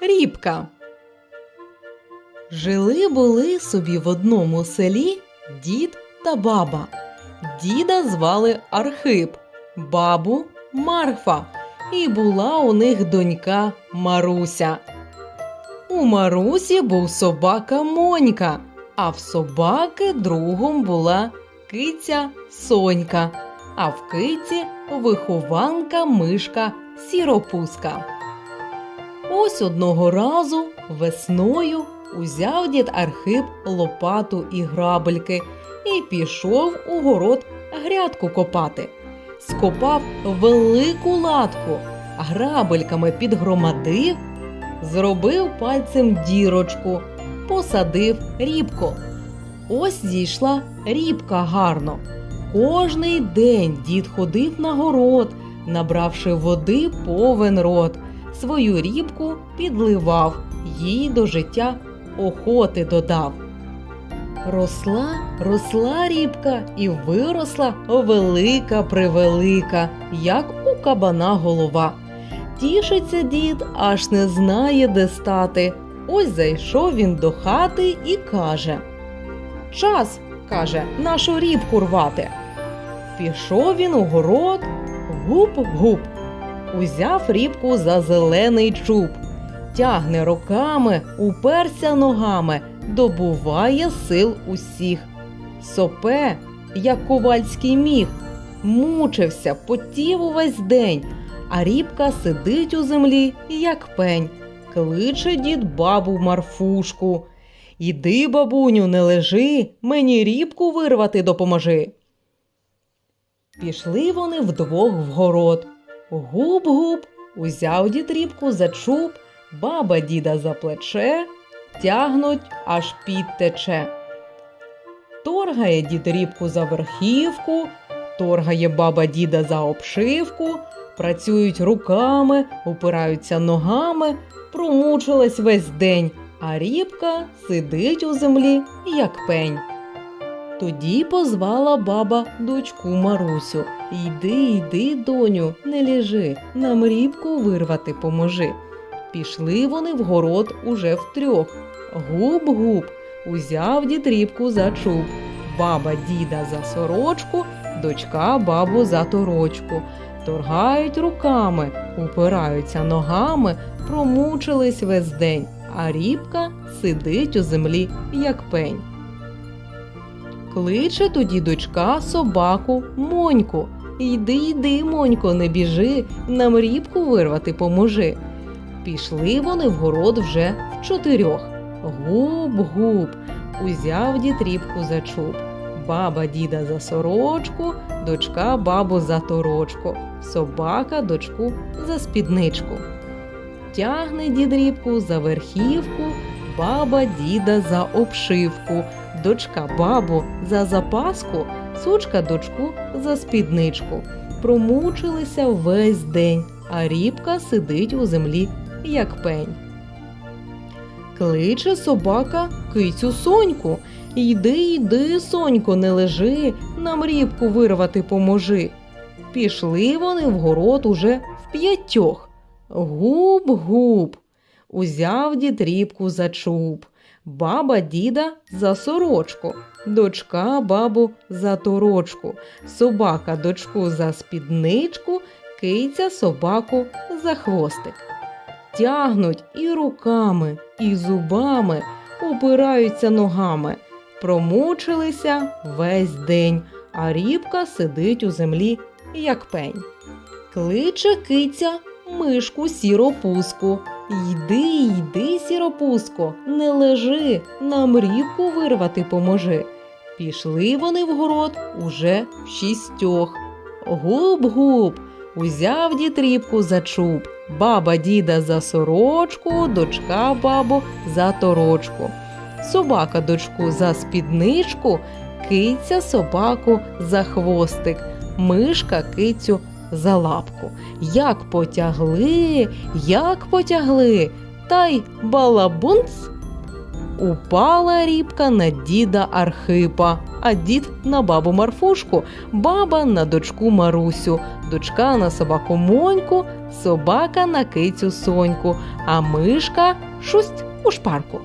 Рібка. Жили були собі в одному селі дід та баба. Діда звали Архип, бабу Марфа, і була у них донька Маруся. У Марусі був собака Монька, а в собаки другом була киця Сонька, а в киці вихованка мишка Сіропуска. Ось одного разу весною узяв дід Архип лопату і грабельки і пішов у город грядку копати. Скопав велику латку, грабельками підгромадив, зробив пальцем дірочку, посадив рібку. Ось зійшла рібка гарно. Кожний день дід ходив на город, набравши води повен рот свою рібку підливав, їй до життя охоти додав. Росла, росла рібка і виросла велика превелика, як у кабана голова. Тішиться дід, аж не знає, де стати. Ось зайшов він до хати і каже: Час, каже, нашу рібку рвати. Пішов він у город, гуп-гуп, узяв рібку за зелений чуб, тягне руками, уперся ногами, добуває сил усіх. Сопе, як ковальський міг, мучився, потів увесь день, а рібка сидить у землі, як пень, кличе дід бабу Марфушку. Іди, бабуню, не лежи, мені рібку вирвати допоможи. Пішли вони вдвох в город. Губ-губ, узяв дід рібку за чуб, баба діда за плече, тягнуть, аж підтече. Торгає дід рібку за верхівку, торгає баба діда за обшивку, працюють руками, упираються ногами, промучилась весь день, а рібка сидить у землі, як пень. Тоді позвала баба дочку Марусю. Йди, йди, доню, не лежи, нам рібку вирвати поможи. Пішли вони в город уже втрьох. Губ-губ, узяв дід рібку за чуб. Баба діда за сорочку, дочка бабу за торочку. Торгають руками, упираються ногами, промучились весь день, а рібка сидить у землі, як пень. Кличе тоді дочка собаку Моньку. Йди, йди, Монько, не біжи, нам рібку вирвати поможи. Пішли вони в город вже в чотирьох. Губ-губ, узяв дід рібку за чуб. Баба діда за сорочку, дочка бабу за торочку, собака дочку за спідничку. Тягне дід рібку за верхівку, баба діда за обшивку, дочка бабу за запаску, сучка дочку за спідничку. Промучилися весь день, а рібка сидить у землі, як пень. Кличе собака кицю соньку. Йди, йди, сонько, не лежи, нам рібку вирвати поможи. Пішли вони в город уже в п'ятьох. Губ-губ. Узяв дід рібку за чуб, баба діда за сорочку, дочка бабу за торочку, собака дочку за спідничку, киця собаку за хвостик. Тягнуть і руками, і зубами, упираються ногами, промучилися весь день, а рібка сидить у землі, як пень. Кличе киця мишку сіропуску. Йди, йди, сіропуско, не лежи, нам рібку вирвати поможи. Пішли вони в город уже в шістьох. Губ-губ, узяв дід рібку за чуб, баба діда за сорочку, дочка бабу за торочку, собака дочку за спідничку, киця собаку за хвостик, мишка кицю за лапку. Як потягли, як потягли, та й балабунц. Упала рібка на діда Архипа, а дід на бабу Марфушку, баба на дочку Марусю, дочка на собаку Моньку, собака на кицю Соньку, а мишка шусть у шпарку.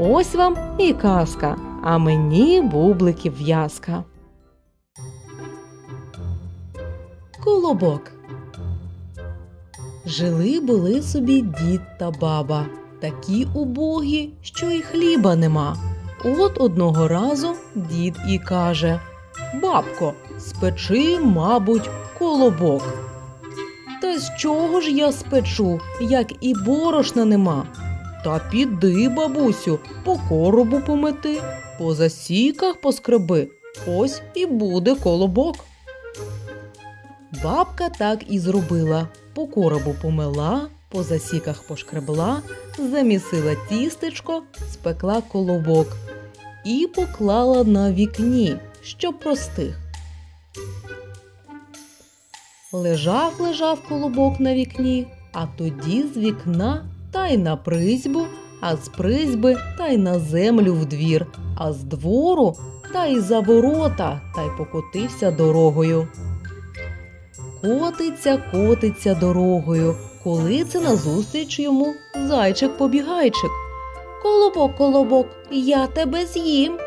Ось вам і казка, а мені бубликів в'язка. Колобок. Жили були собі дід та баба, такі убогі, що й хліба нема. От одного разу дід і каже: Бабко, спечи, мабуть, колобок. Та з чого ж я спечу, як і борошна нема? Та піди, бабусю, по коробу помети, по засіках поскреби, ось і буде колобок. Бабка так і зробила. По коробу помила, по засіках пошкребла, замісила тістечко, спекла колобок і поклала на вікні, щоб простих. Лежав, лежав колобок на вікні, а тоді з вікна та й на призьбу, а з призьби та й на землю в двір, а з двору та й за ворота, та й покотився дорогою. Котиться, котиться дорогою, коли це назустріч йому зайчик-побігайчик. Колобок, колобок, я тебе з'їм.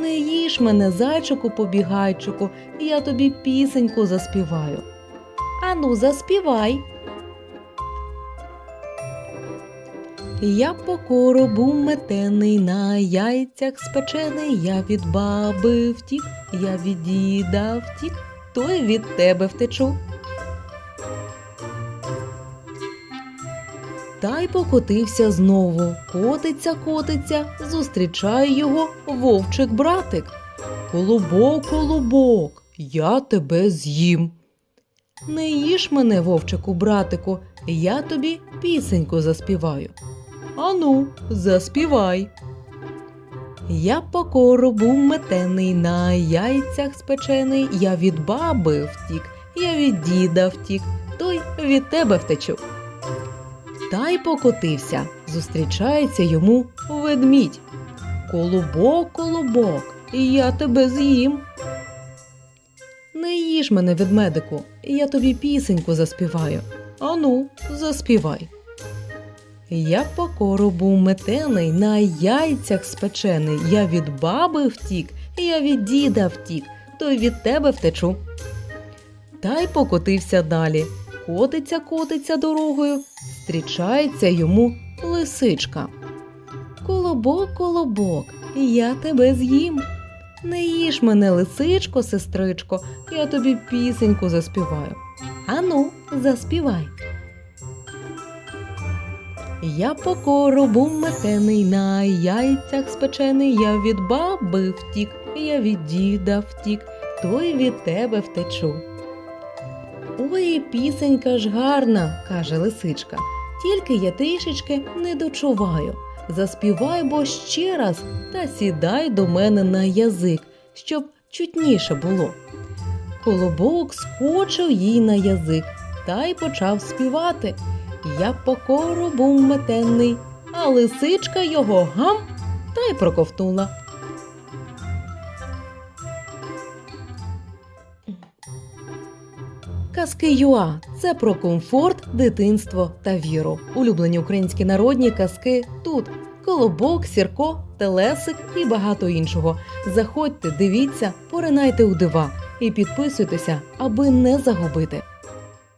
Не їж мене, зайчику побігайчику, я тобі пісеньку заспіваю. Ану, заспівай. Я по коробу метений, на яйцях спечений, я від баби втік, я від діда втік, то й від тебе втечу. Та й покотився знову. Котиться, котиться, зустрічає його вовчик братик. Колобок, колобок, я тебе з'їм. Не їж мене, вовчику, братику, я тобі пісеньку заспіваю. Ану, заспівай. Я по коробу метений, на яйцях спечений, я від баби втік, я від діда втік, той від тебе втечу. Та й покотився, зустрічається йому ведмідь. Колобок, колобок, я тебе з'їм. Не їж мене, ведмедику, я тобі пісеньку заспіваю. Ану, заспівай. Я по коробу метений, на яйцях спечений, я від баби втік, я від діда втік, то й від тебе втечу. Та й покотився далі. Котиться, котиться дорогою, зустрічається йому лисичка. Колобок, колобок, я тебе з'їм. Не їж мене, лисичко, сестричко, я тобі пісеньку заспіваю. Ану, заспівай. Я по коробу метений, на яйцях спечений, я від баби втік, я від діда втік, то й від тебе втечу. Ой, пісенька ж гарна, каже лисичка, тільки я трішечки не дочуваю. Заспівай бо ще раз та сідай до мене на язик, щоб чутніше було. Колобок скочив їй на язик та й почав співати. Я по коробу метений, а лисичка його гам та й проковтнула. Казки Юа це про комфорт, дитинство та віру. Улюблені українські народні казки тут. Колобок, сірко, телесик і багато іншого. Заходьте, дивіться, поринайте у дива і підписуйтеся, аби не загубити.